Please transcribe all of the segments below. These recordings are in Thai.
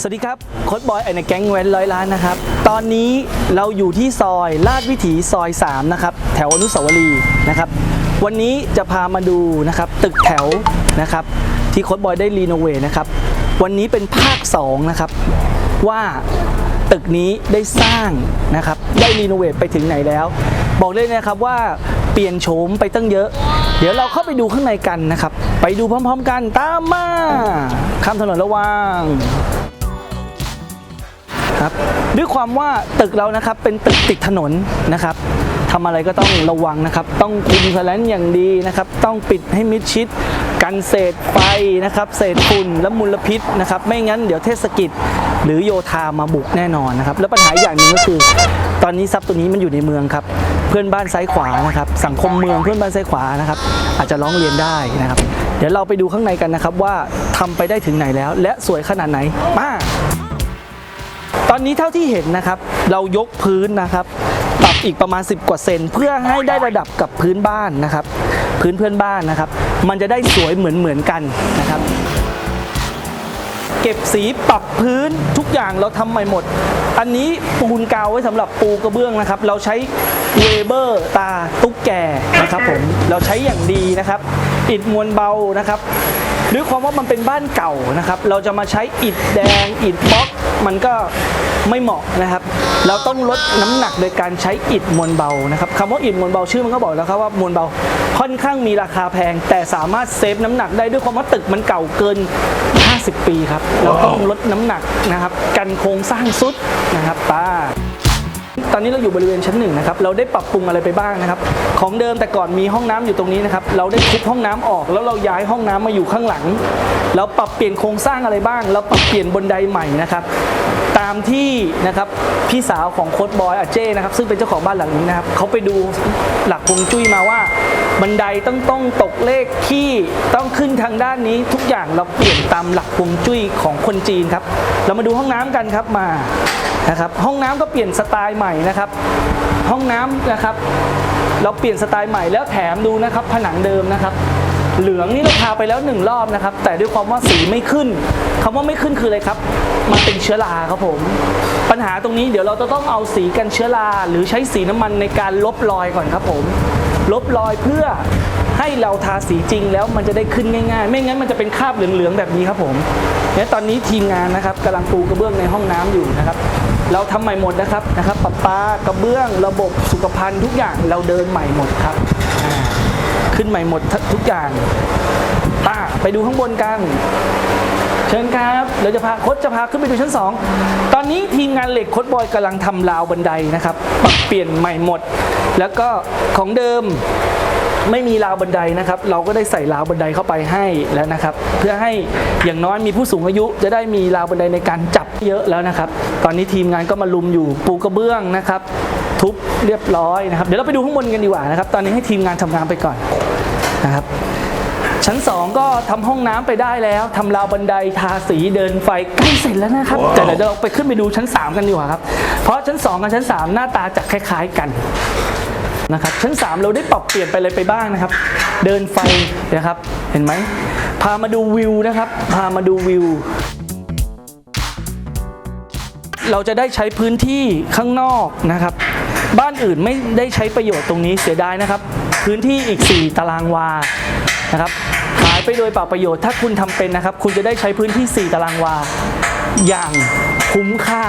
สวัสดีครับโค้ดบอยไอในแก๊งแว้นร้อยล้านนะครับ ตอนนี้เราอยู่ที่ซอยลาดวิถีซอย 3 นะครับ แถวอนุสาวรีย์นะครับ วันนี้จะพามาดูนะครับตึกแถวนะครับ ที่โค้ดบอยได้รีโนเวทนะครับ วันนี้เป็นภาค 2 นะครับ ว่าตึกนี้ได้สร้างนะครับ ได้รีโนเวทไปถึงไหนแล้ว บอกเลยนะครับว่าเปลี่ยนโฉมไปตั้งเยอะ เดี๋ยวเราเข้าไปดูข้างในกันนะครับ ไปดูพร้อมๆกันตามมาข้ามถนนระว่าง ครับด้วยความว่าตึกเรานะครับเป็นตึกติดถนนนะครับทำอะไรก็ต้องระวังนะครับ ต้องคุมแลนอย่างดีนะครับ ต้องปิดให้มิดชิด กันเศษไฟนะครับ เศษฝุ่นและมลพิษนะครับ ไม่งั้นเดี๋ยวเทศกิจหรือโยธามาบุกแน่นอนนะครับ แล้วปัญหาอย่างหนึ่งก็คือ ตอนนี้ทรัพย์ตัวนี้มันอยู่ในเมืองครับ เพื่อนบ้านซ้ายขวานะครับ สังคมเมืองเพื่อนบ้านซ้ายขวานะครับ อาจจะร้องเรียนได้นะครับ เดี๋ยวเราไปดูข้างในกันนะครับว่าทำไปได้ถึงไหนแล้ว และสวยขนาดไหนมา ตอนนี้เท่าที่เห็นนะครับ เรายกพื้นนะครับปรับอีกประมาณ 10 กว่าเซนเพื่อให้ได้ระดับกับพื้นบ้านนะครับ พื้นเพื่อนบ้านนะครับ มันจะได้สวยเหมือนเหมือนๆกันนะครับ เก็บสีปรับพื้นทุกอย่างเราทำใหม่หมด อันนี้ปูนกาวไว้สำหรับปูกระเบื้องนะครับ เราใช้เวเบอร์ตาตุ๊กแกนะครับผมเราใช้อย่างดีนะครับ อิฐมวลเบานะครับ ด้วยความว่ามันเป็นบ้านเก่านะครับ เราจะมาใช้อิฐแดงอิฐบล็อก มันก็ไม่เหมาะนะครับ เราต้องลดน้ำหนักโดยการใช้อิฐมวลเบานะครับคำว่าอิฐมวลเบาชื่อมันก็บอกแล้วครับว่ามวลเบาค่อนข้างมีราคาแพง แต่สามารถเซฟน้ำหนักได้ด้วยความว่าตึกมันเก่าเกิน 50 ปีครับ เราต้องลดน้ำหนักนะครับ กันโครงสร้างสุดนะครับป้า ตอนนี้เราอยู่บริเวณชั้นหนึ่งนะครับ เราได้ปรับปรุงอะไรไปบ้างนะครับ ของเดิมแต่ก่อนมีห้องน้ำอยู่ตรงนี้นะครับ เราได้ทุบห้องน้ำออก แล้วเราย้ายห้องน้ำมาอยู่ข้างหลัง เราปรับเปลี่ยนโครงสร้างอะไรบ้าง เราปรับเปลี่ยนบนไดใหม่นะครับ ตามที่นะครับพี่สาวของโค้ดบอยอาเจ้นะครับ ซึ่งเป็นเจ้าของบ้านหลังนี้นะครับเขาไปดูหลักฮวงจุ้ยมาว่าบันไดต้องต้องตกเลขที่ต้องขึ้นทางด้านนี้ทุกอย่างเราเปลี่ยนตามหลักฮวงจุ้ยของคนจีนครับ เรามาดูห้องน้ำกันครับมา นะครับห้องน้ำก็เปลี่ยนสไตล์ใหม่นะครับห้องน้ำนะครับ เราเปลี่ยนสไตล์ใหม่แล้วแถมดูนะครับผนังเดิมนะครับ เหลืองนี่เราทาไปแล้วหนึ่งรอบนะครับ แต่ด้วยความว่าสีไม่ขึ้นคำว่าไม่ขึ้นคืออะไรครับ มันเป็นเชื้อราครับผม ปัญหาตรงนี้เดี๋ยวเราจะต้องเอาสีกันเชื้อราหรือใช้สีน้ำมันในการลบรอยก่อนครับผม ลบรอยเพื่อให้เราทาสีจริงแล้วมันจะได้ขึ้นง่ายๆ ไม่งั้นมันจะเป็นคราบเหลืองๆแบบนี้ครับผมเนี่ยตอนนี้ทีมงานนะครับกำลังปูกระเบื้องในห้องน้ำอยู่นะครับ เราทำใหม่หมดนะครับนะครับปะปากระเบื้องระบบสุขภัณฑ์ทุกอย่างเราเดินใหม่หมดครับ ขึ้นใหม่หมดทุกอย่างป้าไปดูข้างบนกันเชิญครับ เราจะพาโคดจะพาขึ้นไปดูชั้น 2 ตอนนี้ทีมงานเหล็กโคดบอยกำลังทำราวบันไดนะครับ ปรับเปลี่ยนใหม่หมด แล้วก็ของเดิมไม่มีราวบันไดนะครับ เราก็ได้ใส่ราวบันไดเข้าไปให้แล้วนะครับ เพื่อให้อย่างน้อยมีผู้สูงอายุ จะได้มีราวบันไดในการจับเยอะแล้วนะครับ ตอนนี้ทีมงานก็มาลุมอยู่ปูกระเบื้องนะครับ ทุบเรียบร้อยนะครับ เดี๋ยวเราไปดูข้างบนกันดีกว่านะครับ ตอนนี้ให้ทีมงานทำงานไปก่อนนะครับ ชั้น 2 ก็ทำห้องน้ำไปได้แล้วทำราวบันไดทาสีเดินไฟใกล้เสร็จแล้วนะครับแต่เดี๋ยวเราไปขึ้นไปดูชั้น 3 กันดีกว่าครับ เพราะชั้น 2 กับชั้น 3 หน้าตาจะคล้าย ๆ กัน นะครับชั้น 3 เราได้ปรับเปลี่ยนไปอะไรไปบ้างนะครับ เดินไฟนะครับเห็นไหมพามาดูวิวนะครับพามาดูวิวเราจะได้ใช้พื้นที่ข้างนอกนะครับ บ้านอื่นไม่ได้ใช้ประโยชน์ตรงนี้เสียดายนะครับ พื้นที่อีก 4 ตารางวานะครับหายไปโดยเปล่าประโยชน์ถ้าคุณทำเป็นนะครับ คุณจะได้ใช้พื้นที่ 4 ตารางวา อย่างคุ้มค่า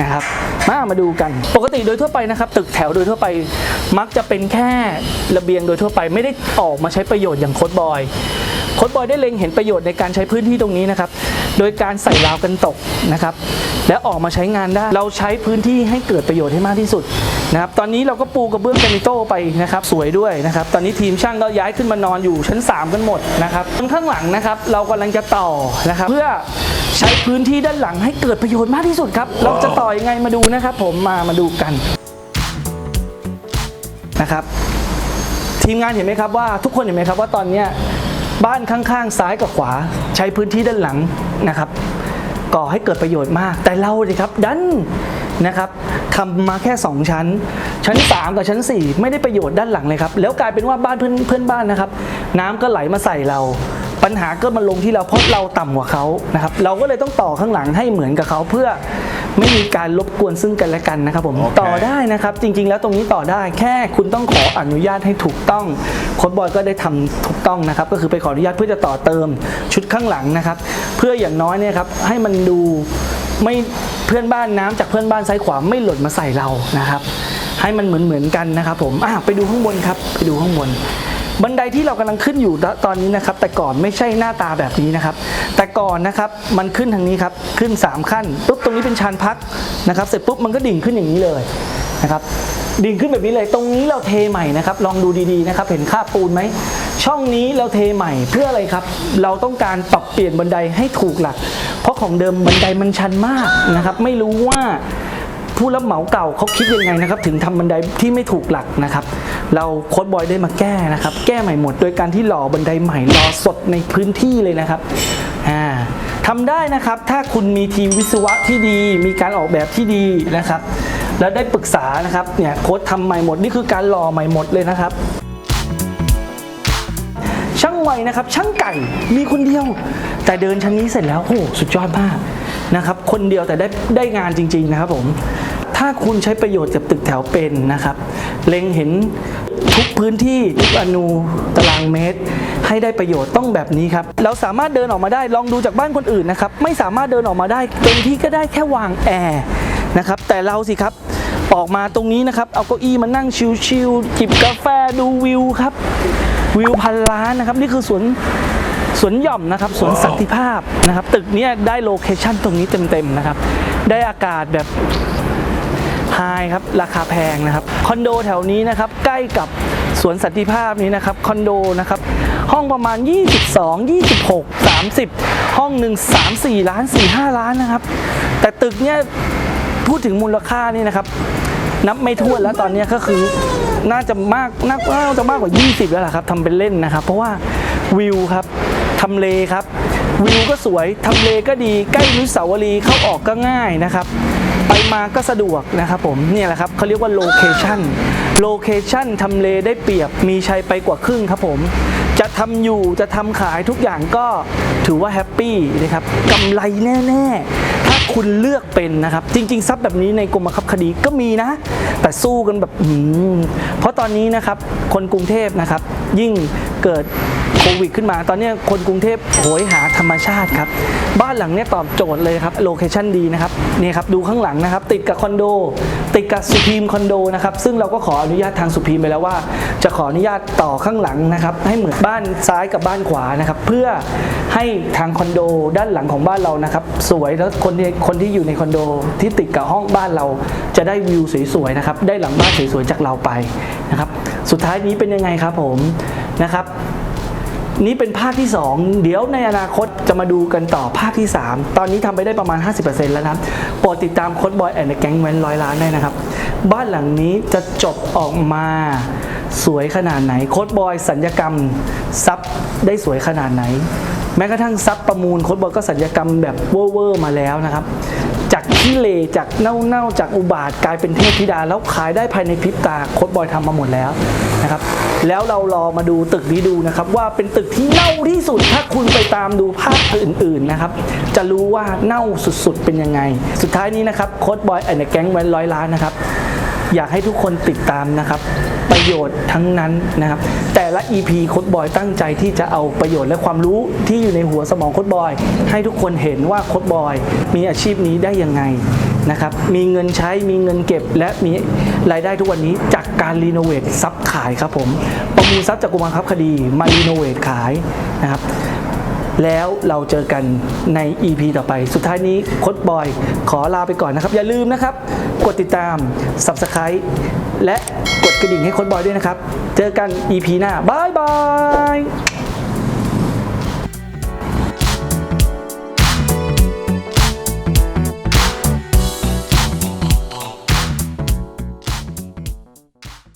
นะครับมามาดูกัน ปกติโดยทั่วไปนะครับ ตึกแถวโดยทั่วไปมักจะเป็นแค่ระเบียงโดยทั่วไปไม่ได้ออกมาใช้ประโยชน์อย่างโคดบอยโคดบอยได้เล็งเห็นประโยชน์ในการใช้พื้นที่ตรงนี้นะครับ โดยการใส่ราวกันตกนะครับ แล้วออกมาใช้งานได้ เราใช้พื้นที่ให้เกิดประโยชน์ให้มากที่สุดนะครับตอนนี้เราก็ปูกระเบื้องแกรนิโต้ไปนะครับสวยด้วยนะครับ ตอนนี้ทีมช่างก็ย้ายขึ้นมานอนอยู่ชั้น 3 กันหมดนะครับข้างหลังนะครับเรากำลังจะต่อนะครับเพื่อใช้พื้นที่ด้านหลังให้เกิดประโยชน์มากที่สุดครับเราจะต่อยังไงมาดูนะครับ ผมมามาดูกันนะครับทีมงานเห็นไหมครับว่าทุกคนเห็นไหมครับว่าตอนนี้บ้านข้างๆ ซ้ายกับขวา ใช้พื้นที่ด้านหลังนะครับ ก่อให้เกิดประโยชน์มาก แต่เราเลยครับดันนะครับทำมาแค่ 2 ชั้น ชั้น 3 กับชั้น 4 ไม่ได้ประโยชน์ด้านหลังเลยครับ แล้วกลายเป็นว่าบ้านเพื่อนเพื่อนบ้านนะครับ น้ำก็ไหลมาใส่เราปปัญหาก็มาลงที่เราเพราะเราต่ำกว่าเขานะครับ เราก็เลยต้องต่อข้างหลังให้เหมือนกับเขาเพื่อไม่มีการรบกวนซึ่งกันและกันนะครับผมโอเคต่อได้นะครับ จริง ๆ แล้วตรงนี้ต่อได้แค่คุณต้องขออนุญาตให้ถูกต้องโค้ดบอยก็ได้ทำถูกต้องนะครับ ก็คือไปขออนุญาตเพื่อจะต่อเติมชุดข้างหลังนะครับ เพื่ออย่างน้อยเนี่ยครับให้มันดูไม่เพื่อนบ้านน้ำจากเพื่อนบ้านซ้ายขวาไม่หล่นมาใส่เรานะครับ ให้มันเหมือนเหมือนๆกันนะครับผมอะไปดูข้างบนครับไปดูข้างบน บันไดที่เรากำลังขึ้นอยู่ตอนนี้นะครับ แต่ก่อนไม่ใช่หน้าตาแบบนี้นะครับ แต่ก่อนนะครับมันขึ้นทางนี้ครับขึ้น 3 ขั้นปุ๊บตรงนี้เป็นชานพักนะครับเสร็จปุ๊บมันก็ดิ่งขึ้นอย่างนี้เลยนะครับดิ่งขึ้นแบบนี้เลยตรงนี้เราเทใหม่นะครับ ลองดูดีๆนะครับ เห็นค่าบปูนไหม ช่องนี้เราเทใหม่เพื่ออะไรครับ เราต้องการปรับเปลี่ยนบันไดให้ถูกหลัก เพราะของเดิมบันไดมันชันมากนะครับ ไม่รู้ว่าผู้รับเหมาเก่าเขาคิดยังไงนะครับ ถึงทำบันไดที่ไม่ถูกหลักนะครับ เราโค้ดบอยได้มาแก้นะครับ แก้ใหม่หมดโดยการที่หล่อบันไดใหม่หล่อสดในพื้นที่เลยนะครับอ่าทำได้นะครับถ้าคุณมีทีมวิศวะที่ดี มีการออกแบบที่ดีนะครับ แล้วได้ปรึกษานะครับเนี่ยโค้ดทำใหม่หมดนี่คือการหล่อใหม่หมดเลยนะครับ ช่างไวนะครับ ช่างไก่มีคนเดียว แต่เดินชั้นนี้เสร็จแล้วโอ้โหสุดยอดมากนะครับคนเดียวแต่ได้ได้งานจริง ๆ นะครับผม ถ้าคุณใช้ประโยชน์กับตึกแถวเป็นนะครับ เล็งเห็นทุกพื้นที่ทุกอนูตารางเมตร ให้ได้ประโยชน์ต้องแบบนี้ครับเราสามารถเดินออกมาได้ลองดูจากบ้านคนอื่นนะครับไม่สามารถเดินออกมาได้เต็มที่ก็ได้แค่วางแอร์นะครับแต่เราสิครับออกมาตรงนี้นะครับ เอาเก้าอี้มานั่งชิลๆจิบกาแฟดูวิวครับ วิวพันล้านนะครับนี่คือสวนสวนหย่อมนะครับสวนสันติภาพนะครับตึกเนี้ยได้โลเคชั่นตรงนี้เต็มๆนะครับ ได้อากาศแบบไฮครับราคาแพงนะครับคอนโดแถวนี้นะครับใกล้กับสวนสันติภาพนี้นะครับคอนโดนะครับห้องประมาณ 22 26 30 ห้องหนึ่ง3 4 ล้าน 4 5 ล้านนะครับ แต่ตึกเนี้ยพูดถึงมูลค่านี่นะครับ นับไม่ถ้วนแล้วตอนนี้ก็คือน่าจะมากน่าจะมากกว่า 20 แล้วล่ะครับทำเป็นเล่นนะครับ เพราะว่าวิวครับทำเลครับ วิวก็สวยทำเลก็ดีใกล้นุสาวรีเข้าออกก็ง่ายนะครับไปมาก็สะดวกนะครับผมเนี่ยแหละครับเขาเรียกว่าโลเคชั่นโลเคชั่นทำเลได้เปรียบมีชัยไปกว่าครึ่งครับผม จะทำอยู่จะทำขายทุกอย่างก็ถือว่าแฮปปี้นะครับกำไรแน่ ๆาคุณเลือกเป็นนะครับ จริง ๆ ทรัพย์แบบนี้ในกรมบังคับคดีก็มีนะ แต่สู้กันแบบอืมเพราะตอนนี้นะครับคนกรุงเทพนะครับ ยิ่งเกิดโควิดขึ้นมา ตอนนี้คนกรุงเทพโหยหาธรรมชาติครับ บ้านหลังนี้ตอบโจทย์เลยครับ โลเคชั่นดีนะครับ นี่ครับ ดูข้างหลังนะครับ ติดกับคอนโด ติดกับสุพีมคอนโดนะครับซึ่งเราก็ขออนุญาตทางสุพีมไปแล้วว่า จะขออนุญาตต่อข้างหลังนะครับให้เหมือนบ้านซ้ายกับบ้านขวานะครับเพื่อให้ทางคอนโดด้านหลังของบ้านเรานะครับสวยแล้วคนที่คนที่อยู่ในคอนโดที่ติดกับห้องบ้านเรา จะได้วิวสวยๆนะครับได้หลังบ้านสวยๆจากเราไปนะครับสุดท้ายนี้เป็นยังไงครับผมนะครับ นี่เป็นภาคที่ 2 เดี๋ยวในอนาคตจะมาดูกันต่อภาคที่ 3 ตอนนี้ทำไปได้ประมาณ 50%แล้วนะโปรดติดตามโค้ดบอยแอนด์แก๊งแวนร้อยล้านได้นะครับ บ้านหลังนี้จะจบออกมาสวยขนาดไหน โค้ดบอยสัญญกรรมซับได้สวยขนาดไหน แม้กระทั่งซับประมูลโค้ดบอยก็สัญญกรรมแบบเวอร์มาแล้วนะครับจากขี้เลจากเน่าๆจากอุบาทกลายเป็นเทพธิดาแล้วขายได้ภายในพริบตาโค้ดบอยทำมาหมดแล้วนะครับ แล้วเรารอมาดูตึกนี้ดูนะครับว่าเป็นตึกที่เน่าที่สุด ถ้าคุณไปตามดูภาพอื่นๆนะครับจะรู้ว่าเน่าสุดๆเป็นยังไง สุดท้ายนี้นะครับโค้ดบอยแอนด์แก๊งแวนร้อยล้านนะครับอยากให้ทุกคนติดตามนะครับ ประโยชน์ทั้งนั้นนะครับ แต่ละ EP โค้ดบอยตั้งใจที่จะเอาประโยชน์และความรู้ที่อยู่ในหัวสมองโค้ดบอย ให้ทุกคนเห็นว่าโค้ดบอย มีอาชีพนี้ได้ยังไงนะครับ มีเงินใช้ มีเงินเก็บ และมีรายได้ทุกวันนี้จากการรีโนเวทซับขายครับผม ประมูลทรัพย์จากกรมบังคับคดีมารีโนเวทขายนะครับ แล้วเราเจอกันใน EP ต่อไป สุดท้ายนี้โค้ดบอย ขอลาไปก่อนนะครับ อย่าลืมนะครับ กดติดตาม Subscribe และกดกระดิ่งให้โค้ดบอยด้วยนะครับ เจอกัน EP หน้าบายบาย